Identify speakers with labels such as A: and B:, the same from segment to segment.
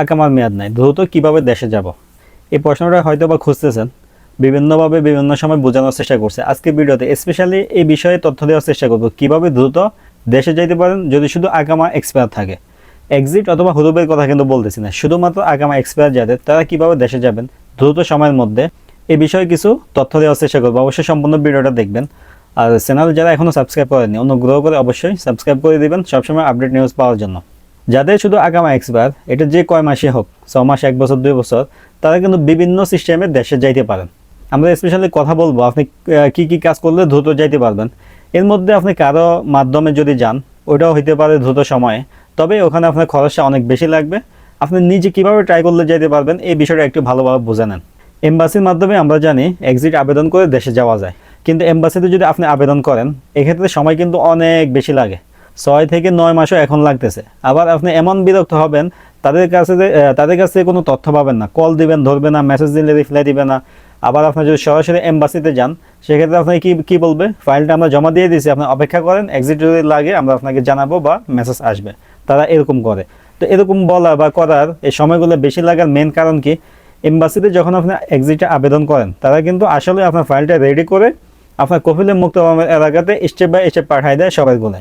A: আকামার মেয়াদ নাই। দ্রুত কীভাবে দেশে যাব? এই প্রশ্নটা হয়তো বা খুঁজতেছেন। বিভিন্নভাবে বিভিন্ন সময় বোঝানোর চেষ্টা করছে। আজকে ভিডিওতে স্পেশালি এই বিষয়ে তথ্য দেওয়ার চেষ্টা করব। কীভাবে দ্রুত দেশে যাইতে পারেন যদি শুধু আকামা এক্সপায়ার থাকে? এক্সিট অথবা হুরুবের কথা কিন্তু বলতেছি না। শুধুমাত্র আগামা এক্সপায়ার যাদের, তারা কীভাবে দেশে যাবেন? দ্রুত সময়ের মধ্যে এই বিষয়ে কিছু তথ্য দেওয়ার চেষ্টা করব। অবশ্যই সম্পূর্ণ ভিডিওটা দেখবেন। আর চ্যানেল যারা এখনও সাবস্ক্রাইব করেনি অনুগ্রহ করে অবশ্যই সাবস্ক্রাইব করে দিবেন। সবসময় আপডেট নিউজ পাওয়ার জন্য। যাদের শুধু আগামা এক্সপায়ার এটা যে কয় মাসে হোক ছ মাস, এক বছর, দুই বছর, তারা কিন্তু বিভিন্ন সিস্টেমে দেশে যাইতে পারেন। আমরা স্পেশালি কথা বলব, আপনি কি কি কাজ করলে দ্রুত যাইতে পারবেন। এর মধ্যে আপনি কারও মাধ্যমে যদি যান, ওটাও হইতে পারে দ্রুত সময়ে, তবে ওখানে আপনার খরচটা অনেক বেশি লাগবে। আপনি নিজে কীভাবে ট্রাই করলে যেতে পারবেন, এই বিষয়টা একটু ভালোভাবে বুঝে নেন। এম্বাসির মাধ্যমে আমরা জানি এক্সিট আবেদন করে দেশে যাওয়া যায়। কিন্তু এম্বাসিতে যদি আপনি আবেদন করেন, এক্ষেত্রে সময় কিন্তু অনেক বেশি লাগে। ছয় থেকে নয় মাসও এখন লাগতেছে। আবার আপনি এমন বিরক্ত হবেন, তাদের কাছে তাদের কাছে কোনো তথ্য পাবেন না। কল দিবেন, ধরবে না মেসেজ দিলে রিপ্লাই দিবে না। আবার আপনি যদি সরাসরি এম্বাসিতে যান, সেক্ষেত্রে আপনি কি কি বলবে? ফাইলটা আমরা জমা দিয়ে দিয়েছি, আপনি অপেক্ষা করেন এক্সিট যদি লাগে আমরা আপনাকে জানাব বা মেসেজ আসবে। তারা এরকম করে। তো এরকম বলা বা করার এই সময়গুলো বেশি লাগার মেন কারণ কি? এম্বাসিতে যখন আপনি এক্সিটে আবেদন করেন, তারা কিন্তু আসলে আপনার ফাইলটা রেডি করে আপনার কপিলের মুক্ত এলাকাতে স্টেপ বাই স্টেপ পাঠাই দেয় সবাইগুলো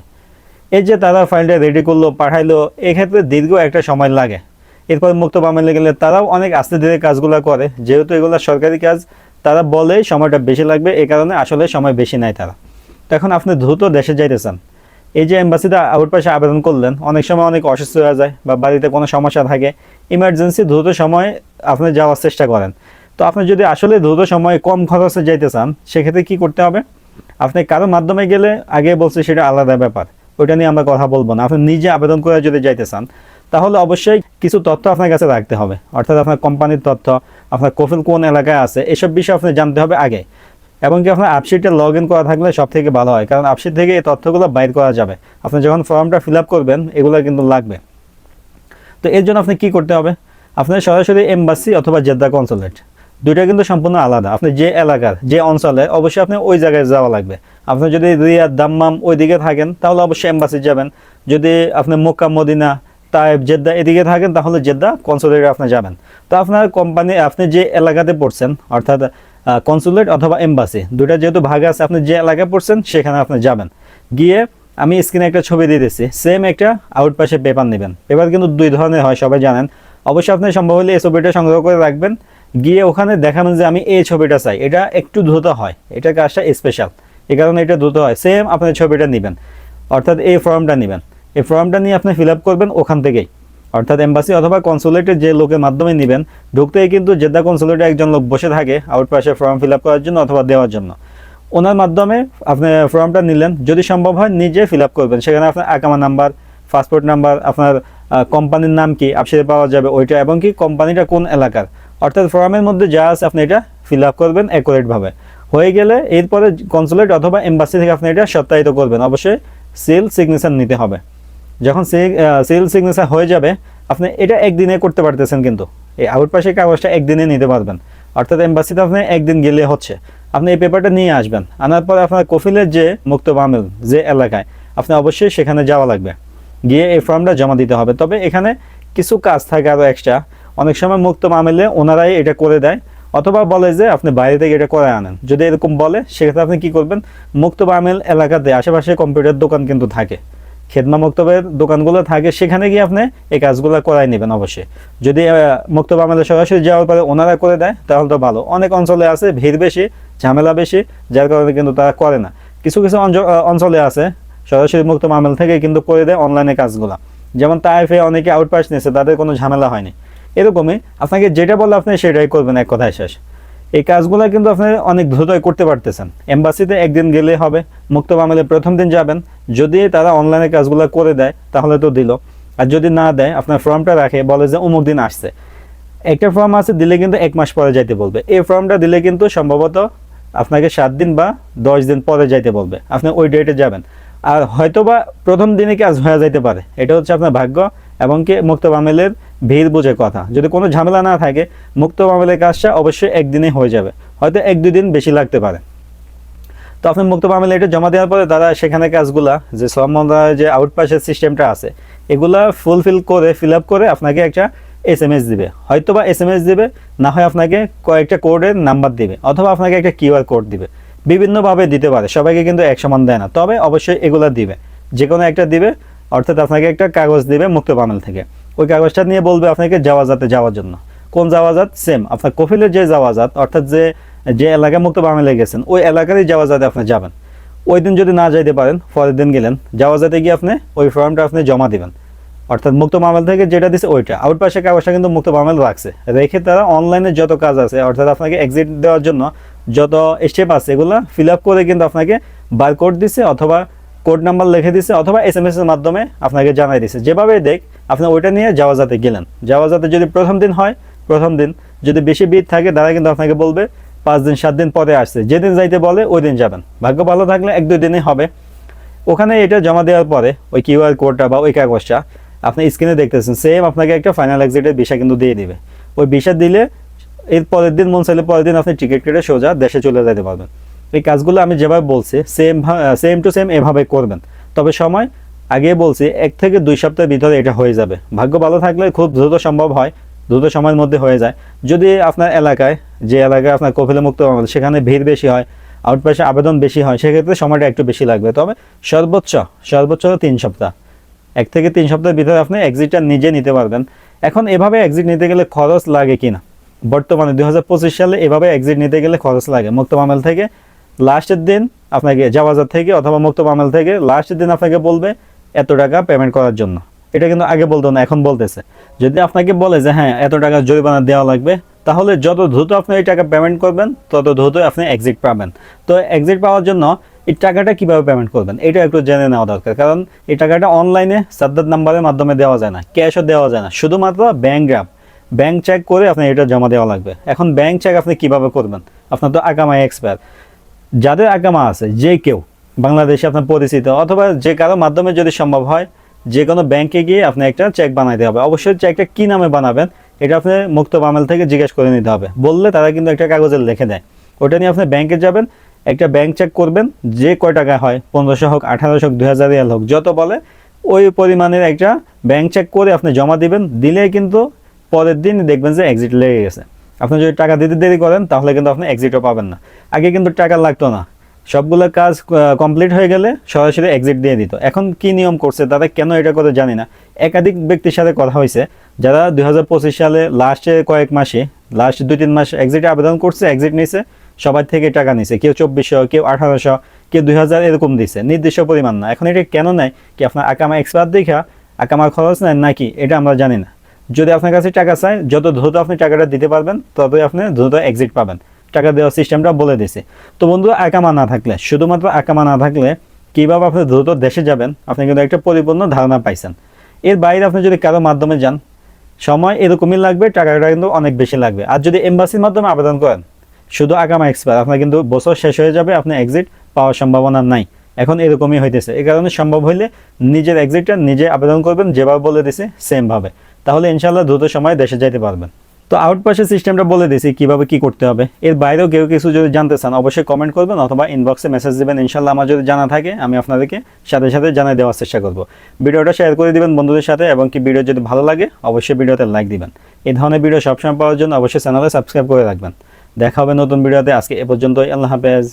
A: এই যে তারা ফাইলটা রেডি করল, পাঠাইলো, এক্ষেত্রে দীর্ঘ একটা সময় লাগে। এরপর মুক্ত বামেলে গেলে তারাও অনেক আস্তে ধীরে কাজগুলো করে। যেহেতু এগুলো সরকারি কাজ, তারা বলে সময়টা বেশি লাগবে এই কারণে আসলে সময় বেশি নেয় তারা। তো এখন আপনি দ্রুত দেশে যাইতে চান। এই যে এম্বাসিতে আউট পাশে আবেদন করলেন, অনেক সময় অনেক অসুস্থ হয়ে যায় বা বাড়িতে কোনো সমস্যা থাকে ইমার্জেন্সি দ্রুত সময় আপনি যাওয়ার চেষ্টা করেন। তো আপনি যদি আসলে দ্রুত সময়ে কম খরচে যাইতে চান, সেক্ষেত্রে কি করতে হবে? আপনি কারোর মাধ্যমে গেলে আগে বলছি সেটা আলাদা ব্যাপার। ওইটা নিয়ে আমরা কথা বলব না। আপনি নিজে আবেদন করে যদি যাইতে চান, তাহলে অবশ্যই কিছু তথ্য আপনার কাছে রাখতে হবে। অর্থাৎ আপনার কোম্পানির তথ্য, আপনার কফিল কোন এলাকায় আছে, এসব বিষয়ে আপনি জানতে হবে আগে। এবং কি আপনার আপশিটে লগ ইন করা থাকলে সব থেকে ভালো হয়, কারণ আপশিট থেকে এই তথ্যগুলো বাইর করা যাবে। আপনি যখন ফর্মটা ফিল আপ করবেন, এগুলো কিন্তু লাগবে। তো এর জন্য আপনি কি করতে হবে? আপনার সরাসরি এম্বাসি অথবা জেদ্দা কনসুলেট। দুইটা কিন্তু সম্পূর্ণ আলাদা। আপনি যে এলাকার, যে অঞ্চলে অবশ্যই আপনি ওই জায়গায় যাওয়া লাগবে। আপনি যদি রিয়াদ দাম্মাম ওই দিকে থাকেন, তাহলে অবশ্যই এম্বাসি যাবেন। যদি আপনি মক্কা, মদিনা তাইব জেদ্দা এদিকে থাকেন, তাহলে জেদ্দা কনসুলেটে আপনি যাবেন। তো আপনার কোম্পানি আপনি যে এলাকাতে পড়ছেন, অর্থাৎ কনসুলেট অথবা এম্বাসি দুইটা যেহেতু ভাগ আছে, আপনি যে এলাকায় পড়ছেন, সেখানে আপনি যাবেন। গিয়ে আমি স্ক্রিনে একটা ছবি দিয়ে দিচ্ছি। সেম একটা আউট পাশে পেপার নেবেন। পেপার কিন্তু দুই ধরনের হয়, সবাই জানেন। অবশ্যই আপনি সম্ভব হলে এই ছবিটা সংগ্রহ করে রাখবেন। গিয়ে ওখানে দেখাবেন যে আমি এই ছবিটা চাই। এটা একটু দ্রুত হয়। এটা কাজটা স্পেশাল এই কারণে এটা দ্রুত হয়। সেম আপনি ছবিটা নেবেন। অর্থাৎ এই ফর্মটা নেবেন। এই ফর্মটা নিয়ে আপনি ফিল করবেন ওখান থেকেই। অর্থাৎ এম্বাসি অথবা কনসুলেটের যে লোকের মাধ্যমে নেবেন, ঢুকতেই কিন্তু জেদ্দা কনসুলেটে একজন লোক বসে থাকে আউট পাশে ফর্ম ফিল করার জন্য অথবা দেওয়ার জন্য। ওনার মাধ্যমে আপনি ফর্মটা নিলেন, যদি সম্ভব হয় নিজে ফিল করবেন। সেখানে আপনার আকামা নাম্বার পাসপোর্ট নাম্বার আপনার কোম্পানির নাম কি আপসিতে পাওয়া যাবে ওইটা এবং কি কোম্পানিটা কোন এলাকার। অর্থাৎ ফর্মের মধ্যে যা আছে আপনি এটা ফিল করবেন অ্যাকুরেটভাবে হয়ে গেলে এরপরে কনসুলেট অথবা এম্বাসি থেকে আপনি এটা সত্যায়িত করবেন। অবশ্যই সিল সিগনেচার নিতে হবে। যখন সিল সিগনেচার হয়ে যাবে, আপনি এটা একদিনে করতে পারতেছেন কিন্তু। এই আউট পাশে কাগজটা একদিনে নিতে পারবেন। অর্থাৎ এম্বাসিতে আপনি একদিন গেলে হচ্ছে। আপনি এই পেপারটা নিয়ে আসবেন। আনার পরে আপনার কফিলের যে মুক্ত মামিল যে এলাকায়, আপনি অবশ্যই সেখানে যাওয়া লাগবে। গিয়ে এই ফর্মটা জমা দিতে হবে। তবে এখানে কিছু কাজ থাকে আরও এক্সট্রা অনেক সময় মুক্ত মামিলে ওনারাই এটা করে দেয়। অথবা বলে যে আপনি বাইরে থেকে এটা করে আনেন। যদি এরকম বলে, সেক্ষেত্রে আপনি কি করবেন? মুক্ত মামিল এলাকাতে আশেপাশে কম্পিউটার দোকান কিন্তু থাকে। খেদমা মক্তবের দোকানগুলো থাকে, সেখানে গিয়ে আপনি এই কাজগুলো করাই নেবেন অবশ্যই। যদি মুক্তব আমাদের সরাসরি যাওয়ার পরে ওনারা করে দেয়, তাহলে তো ভালো। অনেক অঞ্চলে আছে, ভিড় বেশি, ঝামেলা বেশি, যার কারণে কিন্তু তারা করে না। কিছু কিছু অঞ্চলে আছে, সরাসরি মুক্ত মামেল থেকে কিন্তু করে দেয় অনলাইনে কাজগুলো। যেমন তাইফে অনেকে আউটপাস নিয়েছে, তাদের কোনো ঝামেলা হয়নি। এরকমই। আপনাকে যেটা বলে আপনি সেটাই করবেন এক কথায় শেষ। এই কাজগুলো কিন্তু আপনি অনেক দ্রুতই করতে পারতেছেন। এম্বাসিতে একদিন গেলে হবে মুক্ত মামলে প্রথম দিন যাবেন। যদি তারা অনলাইনে কাজগুলো করে দেয়, তাহলে তো দিল। আর যদি না দেয়, আপনার ফর্মটা রাখে, বলে যে অমুক দিন আসছে। একটা ফর্ম আছে, দিলে কিন্তু এক মাস পরে যাইতে বলবে। এই ফর্মটা দিলে কিন্তু সম্ভবত আপনাকে সাত দিন বা দশ দিন পরে যাইতে বলবে। আপনি ওই ডেটে যাবেন। আর হয়তোবা প্রথম দিনে কাজ হয়ে যাইতে পারে। এটা হচ্ছে আপনার ভাগ্য। এবং কি মুক্ত মামেলের ভিড় বুঝে কথা। যদি কোনো ঝামেলা না থাকে, মুক্ত মামেলের কাজটা অবশ্যই একদিনে হয়ে যাবে। হয়তো এক দুই দিন বেশি লাগতে পারে। তো আপনি মুক্ত মামলা এটা জমা দেওয়ার পরে তারা সেখানে কাজগুলা, যে শ্রম মন্ত্রণালয়ের যে আউটপাসের সিস্টেমটা আছে, এগুলা ফুলফিল করে ফিল আপ করে আপনাকে একটা এস এম এস দিবে। হয়তো বা এস এম এস দিবে, না হয় আপনাকে কয়েকটা কোডের নাম্বার দিবে, অথবা আপনাকে একটা কিউআর কোড দিবে। বিভিন্নভাবে দিতে পারে, সবাইকে কিন্তু এক সমান দেয় না। তবে অবশ্যই এগুলা দিবে। যে কোনো একটা দিবে, অর্থাৎ আপনাকে একটা কাগজ দিবে মুক্ত বামেল থেকে। ওই কাগজটা নিয়ে বলবে আপনাকে যাওয়াজাতে যাওয়ার জন্য। কোন যাওয়াজাত সেম আপনার কফিলের যে যাওয়াজাত অর্থাৎ যে যে এলাকায় মুক্ত বামেলে গেছেন ওই এলাকারই যাওয়াজাতে আপনি যাবেন। ওই দিন যদি না যাইতে পারেন, পরের দিন গেলেন যাওয়াজাতে গিয়ে আপনি ওই ফর্মটা আপনি জমা দিবেন। অর্থাৎ মুক্ত মামল থেকে যেটা দিছে ওইটা। আউট পাশে কাগজটা কিন্তু মুক্ত মামল রাখছে। রেখে তারা অনলাইনে যত কাজ আছে, অর্থাৎ আপনাকে এক্সিট দেওয়ার জন্য যত স্টেপ আছে, এগুলো ফিল আপ করে কিন্তু আপনাকে বার কোড দিছে অথবা কোড নাম্বার লিখে দিছে অথবা এস এম এস এর মাধ্যমে আপনাকে জানাই দিছে। যেভাবে দেখ আপনি ওইটা নিয়ে যাওয়া যাতে গেলেন। যাওয়া যাতে যদি প্রথম দিন হয়, প্রথম দিন যদি বেশি ভিড় থাকে, তারা কিন্তু আপনাকে বলবে, পাঁচ দিন, সাত দিন পরে আসছে। যেদিন যাইতে বলে, ওই দিন যাবেন। ভাগ্য ভালো থাকলে এক, দুই দিনই হবে। ওখানে এটা জমা দেওয়ার পরে, ওই কিউআর কোডটা বা ওই কাগজটা আপনি স্ক্রিনে দেখতেছেন সেম আপনাকে একটা ফাইনাল এক্সিটের ভিসা কিন্তু দিয়ে দিবে। ওই ভিসা দিলে এর পরের দিন, মন চাইলে পরের দিন আপনি টিকিট কেটে সোজা দেশে চলে যেতে পারবেন। এই কাজগুলো আমি যেভাবে বলছি সেম সেম টু সেম এভাবে করবেন। তবে সময় আগে বলছি, এক থেকে দুই সপ্তাহের ভিতরে এটা হয়ে যাবে। ভাগ্য ভালো থাকলে খুব দ্রুত সম্ভব হয়, দ্রুত সময়ের মধ্যে হয়ে যায়। যদি আপনার এলাকায়, যে এলাকায় আপনার কপিলে মুক্ত সেখানে ভিড় বেশি হয়, আউটপাশে আবেদন বেশি হয়, সেক্ষেত্রে সময়টা একটু বেশি লাগবে। তবে সর্বোচ্চ সর্বোচ্চ তিন সপ্তাহ। এক থেকে তিন সপ্তাহের ভিতরে আপনি এক্সিটটা নিজে নিতে পারবেন। এখন এভাবে এক্সিট নিতে গেলে খরচ লাগে কিনা? বর্তমানে দু হাজার পঁচিশ সালে এভাবে এক্সিট নিতে গেলে খরচ লাগে। মুক্ত মামল থেকে লাস্টের দিন আপনাকে জাওয়াজার থেকে অথবা মুক্ত মামল থেকে লাস্টের দিন আপনাকে বলবে এত টাকা পেমেন্ট করার জন্য। এটা কিন্তু আগে বলতো না, এখন বলতেছে। যদি আপনাকে বলে যে হ্যাঁ এত টাকা জরিমানা দেওয়া লাগবে, তাহলে যত দ্রুত আপনি এই টাকা পেমেন্ট করবেন, তত দ্রুত আপনি এক্সিট পাবেন। তো এক্সিট পাওয়ার জন্য এই টাকাটা কীভাবে পেমেন্ট করবেন, এটা একটু জেনে নেওয়া দরকার। কারণ এই টাকাটা অনলাইনে সাদ্দার নাম্বারের মাধ্যমে দেওয়া যায় না ক্যাশও দেওয়া যায় না। শুধুমাত্র ব্যাংক গ্রাফ ব্যাঙ্ক চেক করে আপনি এটা জমা দেওয়া লাগবে। এখন ব্যাঙ্ক চেক আপনি কীভাবে করবেন? আপনার তো আগামা এক্সপায়ার যাদের আগামা আছে, যে কেউ বাংলাদেশে আপনার পরিচিত অথবা যে কারও মাধ্যমে যদি সম্ভব হয় যে কোনো ব্যাংকে গিয়ে আপনি একটা চেক বানাইতে হবে। অবশ্যই চেকটা কী নামে বানাবেন, এটা আপনি মুক্ত বামেল থেকে জিজ্ঞেস করে নিতে হবে। বললে তারা কিন্তু একটা কাগজে লিখে দেয়। ওটা নিয়ে আপনি ব্যাংকে যাবেন, একটা ব্যাংক চেক করবেন, যে কয় টাকা হয়, পনেরোশো হোক, আঠারোশো হোক, দুই হাজার রিয়াল হোক, যত বলে, ওই পরিমাণের একটা ব্যাংক চেক করে আপনি জমা দিবেন। দিলে কিন্তু পরের দিন দেখবেন যে এক্সিট লেগে গেছে। আপনি যদি টাকা দিতে দেরি করেন, তাহলে কিন্তু আপনি এক্সিটও পাবেন না। আগে কিন্তু টাকা লাগতো না। সবগুলো কাজ কমপ্লিট হয়ে গেলে সরাসরি এক্সিট দিয়ে দিত। এখন কি নিয়ম করছে তারা কেন এটা করে জানি না। একাধিক ব্যক্তির সাথে কথা হয়েছে, যারা দুই সালে লাস্টে কয়েক মাসে লাস্ট দুই তিন মাস এক্সিটে আবেদন করছে এক্সিট নিছে, সবার থেকে টাকা নিছে। কেউ চব্বিশশো, কেউ আঠারোশো, কেউ দুই হাজার এরকম দিছে। নির্দিষ্ট পরিমাণ না। এখন এটা কেন নেয়? কি আপনার আকামা এক্সপায়ার দেখা, আকামার খরচ নেয় নাকি? এটা আমরা জানি না। যদি আপনার কাছে টাকা চায়, যত দ্রুত আপনি টাকাটা দিতে পারবেন, ততই আপনি দ্রুত এক্সিট পাবেন। টাকা দেওয়ার সিস্টেমটা বলে দিছে তো বন্ধু আকামা না থাকলে, শুধুমাত্র আকামা না থাকলে কীভাবে আপনি দ্রুত দেশে যাবেন? আপনি কিন্তু একটা পরিপূর্ণ ধারণা পাইছেন। এর বাইরে আপনি যদি কারও মাধ্যমে যান, সময় এরকমই লাগবে, টাকাটা কিন্তু অনেক বেশি লাগবে। আর যদি এম্বাসির মাধ্যমে আবেদন করেন, শুধু আগামা এক্সপায়ার আপনার কিন্তু বছর শেষ হয়ে যাবে, আপনি এক্সিট পাওয়ার সম্ভাবনা নাই। এখন এরকমই হইতেছে। এই কারণে সম্ভব হইলে নিজের এক্সিটটা নিজে আবেদন করবেন, যেভাবে বলে দিছে সেমভাবে তাহলে ইনশাল্লাহ দ্রুত সময় দেশে যাইতে পারবেন। তো আউটপাসের সিস্টেমটা বলে দিয়েছি, কীভাবে কি করতে হবে। এর বাইরেও কেউ কিছু যদি জানতে চান, অবশ্যই কমেন্ট করবেন অথবা ইনবক্সে মেসেজ দেবেন। ইনশাল্লাহ আমার যদি জানা থাকে, আমি আপনাদেরকে সাথে সাথে জানিয়ে দেওয়ার চেষ্টা করব। ভিডিওটা শেয়ার করে দিবেন বন্ধুদের সাথে এবং কি ভিডিও যদি ভালো লাগে, অবশ্যই ভিডিওতে লাইক দিবেন। এই ধরনের ভিডিও সবসময় পাওয়ার জন্য অবশ্যই চ্যানেলে সাবস্ক্রাইব করে রাখবেন। দেখা হবে নতুন ভিডিওতে আজকে এ পর্যন্ত আল্লাহ হাফেজ।